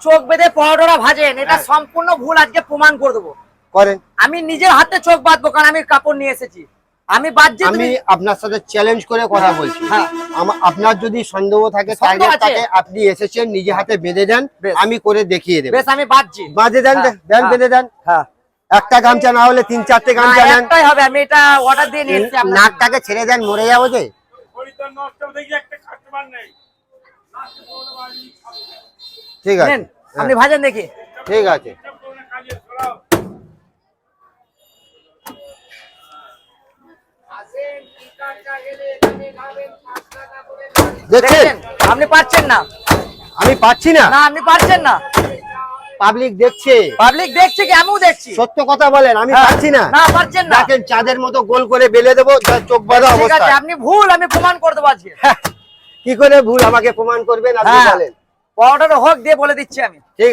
চোখ বেঁধে পরোটা ভাজেন এটা সম্পূর্ণ ভুল আজকে প্রমাণ করে দেবো। করেন। আমি নিজের হাতে চোখ বাঁধবো কারণ আমি কাপড় নিয়ে এসেছি। আমি বাজছি আমি আপনার সাথে চ্যালেঞ্জ করে কথা বলছি। হ্যাঁ। আপনার যদি সন্দেহ থাকে আপনি এসেছেন নিজে হাতে বেঁধে দেন বেশ। আমি করে দেখিয়ে দেব। বেশ আমি বাজছি বাঁধে দেন হ্যাঁ, দেন হ্যাঁ। বেঁধে দেন। হ্যাঁ। একটা গামছা না হলে তিন চারটে গামছা নেন। একটাই হবে আমি এটা অর্ডার দিয়ে নিয়ে এসেছি নাকটাকে ছেড়ে দেন মরে যাব যে। শরীরটা নষ্ট দেখি একটা কাস্টমার নেই। ঠিক আছে। আপনি ভাজেন দেখি। ঠিক আছে। দেখছেন? আপনি না। আমি পাচ্ছি না? না আপনি না। পাবলিক দেখছে। পাবলিক দেখছে কি? আমিও দেখছি। সত্য কথা বলেন আমি হ্যাঁ। পাচ্ছি না। না না। দেখেন চাঁদের মতো গোল করে বেলে দেবো চোখ বাঁধা অবস্থা। আপনি ভুল আমি প্রমাণ করে দেবো আজকে। কি করে ভুল আমাকে প্রমাণ করবেন আপনি হ্যাঁ বলেন। পরোটাটা হোক দিয়ে বলে দিচ্ছি আমি। ঠিক